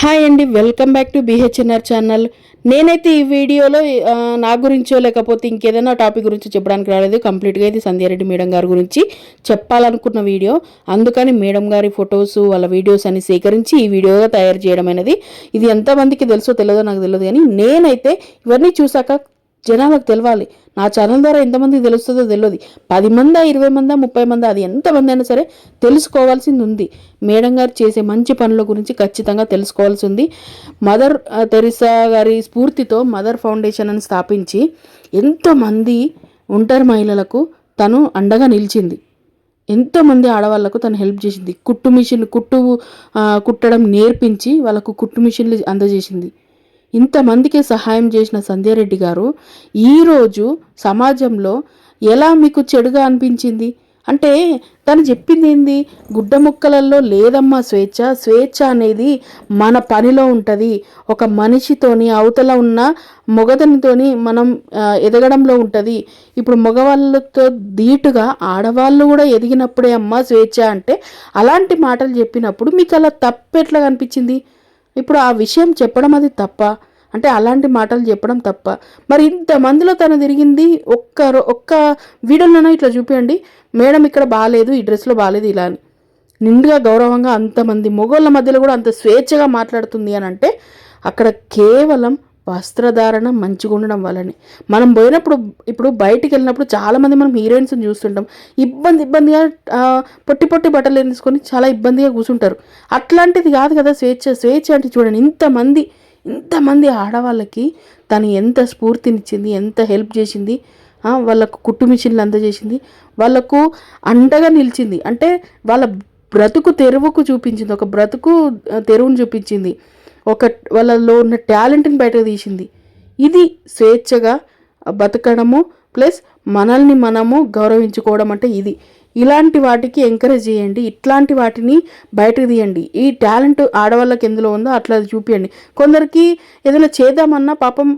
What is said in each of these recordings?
Hi అండి welcome back to BHNR channel. నేనైతే ఈ వీడియోలో నా గురించో లేకపోతే ఇంకేదైనా టాపిక్ గురించి చెప్పడానికి రాలేదు. కంప్లీట్గా ఇది సంధ్యారెడ్డి మేడం గారి గురించి చెప్పాలనుకున్న వీడియో. అందుకని మేడం గారి ఫొటోస్ వాళ్ళ వీడియోస్ అన్ని సేకరించి ఈ వీడియోగా తయారు చేయడం అనేది. ఇది ఎంతమందికి తెలుసో తెలియదో నాకు తెలియదు కానీ నేనైతే ఇవన్నీ చూసాక జనాలకు తెలవాలి. నా ఛానల్ ద్వారా ఎంతమందికి తెలుస్తుందో తెలియదు పది మందా ఇరవై మందా ముప్పై మందా అది ఎంతమంది అయినా సరే తెలుసుకోవాల్సింది ఉంది. మేడం గారు చేసే మంచి పనుల గురించి ఖచ్చితంగా తెలుసుకోవాల్సి ఉంది. మదర్ తెరిసా గారి స్ఫూర్తితో మదర్ ఫౌండేషన్ అని స్థాపించి ఎంతోమంది ఒంటరి మహిళలకు తను అండగా నిలిచింది. ఎంతోమంది ఆడవాళ్ళకు తను హెల్ప్ చేసింది. కుట్టు మిషన్ కుట్టు కుట్టడం నేర్పించి వాళ్ళకు కుట్టు మిషన్లు అందజేసింది. ఇంతమందికి సహాయం చేసిన సంధ్యారెడ్డి గారు ఈరోజు సమాజంలో ఎలా మీకు చెడుగా అనిపించింది? అంటే తను చెప్పింది ఏంది గుడ్డ ముక్కలలో లేదమ్మా స్వేచ్ఛ. స్వేచ్ఛ అనేది మన పనిలో ఉంటుంది. ఒక మనిషితోని అవతల ఉన్న మొగతనితోని మనం ఎదగడంలో ఉంటుంది. ఇప్పుడు మగవాళ్ళతో ధీటుగా ఆడవాళ్ళు కూడా ఎదిగినప్పుడే అమ్మా స్వేచ్ఛ అంటే అలాంటి మాటలు చెప్పినప్పుడు మీకు అలా తప్పెట్లా కనిపించింది? ఇప్పుడు ఆ విషయం చెప్పడం అది తప్ప అంటే అలాంటి మాటలు చెప్పడం తప్ప. మరి ఇంతమందిలో తను తిరిగింది ఒక్క రో- ఒక్క వీడియోలోనో ఇట్లా చూపించండి మేడం ఇక్కడ బాగాలేదు ఈ డ్రెస్లో బాగాలేదు ఇలా అని. నిండుగా గౌరవంగా అంతమంది మొగోళ్ళ మధ్యలో కూడా అంత స్వేచ్ఛగా మాట్లాడుతుంది అని అంటే అక్కడ కేవలం వస్త్రధారణ మంచిగా ఉండడం వల్లనే. మనం పోయినప్పుడు ఇప్పుడు బయటికి వెళ్ళినప్పుడు చాలామంది మనం హీరోయిన్స్ని చూస్తుంటాం. ఇబ్బంది ఇబ్బందిగా పొట్టి పొట్టి బట్టలు వేసుకొని చాలా ఇబ్బందిగా కూర్చుంటారు. అట్లాంటిది కాదు కదా స్వేచ్ఛ. స్వేచ్ఛ అంటే చూడండి ఇంతమంది ఇంతమంది ఆడవాళ్ళకి తను ఎంత స్ఫూర్తినిచ్చింది ఎంత హెల్ప్ చేసింది వాళ్ళకు కుట్టు మిషన్లు అందజేసింది వాళ్ళకు అండగా నిలిచింది. అంటే వాళ్ళ బ్రతుకు తెరువుకు చూపించింది ఒక బ్రతుకు తెరువును చూపించింది. ఒక వాళ్ళలో ఉన్న టాలెంట్ని బయటకు తీసింది. ఇది స్వేచ్ఛగా బతకడము ప్లస్ మనల్ని మనము గౌరవించుకోవడం అంటే ఇది. ఇలాంటి వాటికి ఎంకరేజ్ చేయండి. ఇట్లాంటి వాటిని బయటకు తీయండి. ఈ టాలెంట్ ఆడవాళ్ళకి ఎందులో ఉందో అట్లా చూపించండి కొందరికి ఏదైనా చేద్దామన్నా పాపం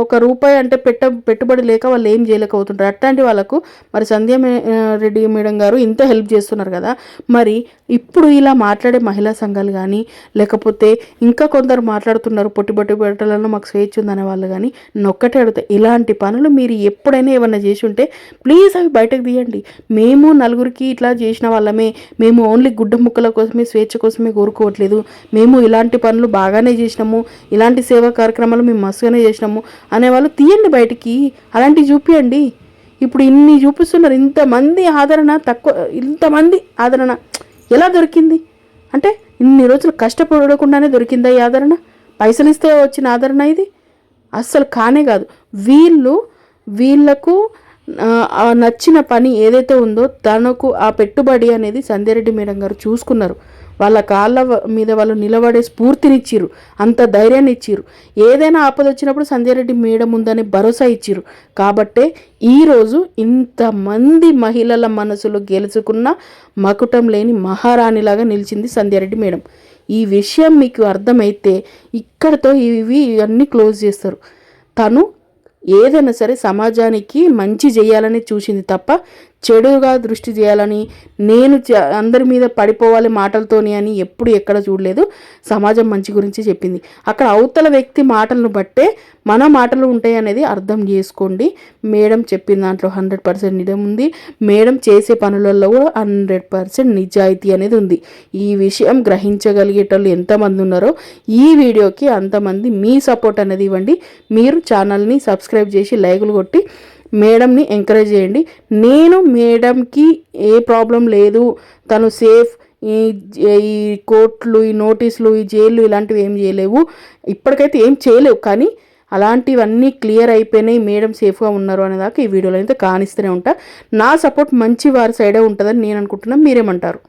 ఒక రూపాయి అంటే పెట్ట పెట్టుబడి లేక వాళ్ళు ఏం చేయలేకపోతుంటారు. అట్లాంటి వాళ్ళకు మరి సంధ్య మే- రెడ్డి మేడం గారు ఇంత హెల్ప్ చేస్తున్నారు కదా. మరి ఇప్పుడు ఇలా మాట్లాడే మహిళా సంఘాలు కానీ లేకపోతే ఇంకా కొందరు మాట్లాడుతున్నారు పొట్టి పొట్టి పెట్టాలన్నా మాకు స్వేచ్ఛ ఉందనే వాళ్ళు కానీ నొక్కటే అడుగుతాయి ఇలాంటి పనులు మీరు ఎప్పుడైనా ఏమన్నా చేసి ఉంటే ప్లీజ్ అవి బయటకు తీయండి. మేము నలుగురు నలుగురికి ఇట్లా చేసిన వాళ్ళమే. మేము ఓన్లీ గుడ్డ ముక్కల కోసమే స్వేచ్ఛ కోసమే కోరుకోవట్లేదు. మేము ఇలాంటి పనులు బాగానే చేసినాము. ఇలాంటి సేవా కార్యక్రమాలు మేము మస్తుగానే చేసినాము. అనేవాళ్ళు తీయండి బయటికి. అలాంటివి చూపియండి. ఇప్పుడు ఇన్ని చూపిస్తున్నారు. ఇంతమంది ఆదరణ తక్కువ ఇంతమంది ఆదరణ ఎలా దొరికింది? అంటే ఇన్ని రోజులు కష్టపడకుండానే దొరికిందా ఈ ఆదరణ? పైసలు ఇస్తే వచ్చిన ఆదరణ ఇది? అస్సలు కానే కాదు. వీళ్ళు వీళ్ళకు నచ్చిన పని ఏదైతే ఉందో తనకు ఆ పెట్టుబడి అనేది సంధ్యారెడ్డి మేడం గారు చూసుకున్నారు. వాళ్ళ కాళ్ళ మీద వాళ్ళు నిలబడే స్ఫూర్తినిచ్చిరు అంత ధైర్యాన్ని ఇచ్చిరు ఏదైనా ఆపద వచ్చినప్పుడు సంధ్యారెడ్డి మేడం ఉందని భరోసా ఇచ్చిరు కాబట్టే ఈరోజు ఇంతమంది మహిళల మనసులో గెలుచుకున్న మకుటం లేని మహారాణిలాగా నిలిచింది సంధ్యారెడ్డి మేడం. ఈ విషయం మీకు అర్థమైతే ఇక్కడతో ఇవి అన్నీ క్లోజ్ చేస్తారు. తను ఏదైనా సరే సమాజానికి మంచి చేయాలని చూసింది తప్ప చెడుగా దృష్టి చేయాలని నేను అందరి మీద పడిపోవాలి మాటలతోని అని ఎప్పుడు ఎక్కడ చూడలేదు. సమాజం మంచి గురించి చెప్పింది. అక్కడ అవతల వ్యక్తి మాటలను బట్టే మన మాటలు ఉంటాయి అనేది అర్థం చేసుకోండి. మేడం చెప్పిన దాంట్లో హండ్రెడ్ పర్సెంట్ నిజం ఉంది. మేడం చేసే పనులలో కూడా హండ్రెడ్ పర్సెంట్ నిజాయితీ అనేది ఉంది. ఈ విషయం గ్రహించగలిగేటోళ్ళు ఎంతమంది ఉన్నారో ఈ వీడియోకి అంతమంది మీ సపోర్ట్ అనేది ఇవ్వండి. మీరు ఛానల్ని సబ్స్క్రైబ్ చేసి లైకులు కొట్టి మేడంని ఎంకరేజ్ చేయండి. నేను మేడంకి ఏ ప్రాబ్లం లేదు. తను సేఫ్ ఈ ఈ కోర్టులు ఈ నోటీసులు ఈ జైలు ఇలాంటివి ఏం చేయలేవు. ఇప్పటికైతే ఏం చేయలేవు. కానీ అలాంటివన్నీ క్లియర్ అయిపోయినాయి. మేడం సేఫ్గా ఉన్నారు అనేదాకా ఈ వీడియోలో అయితే కానిస్తూనే ఉంటా. నా సపోర్ట్ మంచి వారి సైడే ఉంటుందని నేను అనుకుంటున్నాను మీరేమంటారు?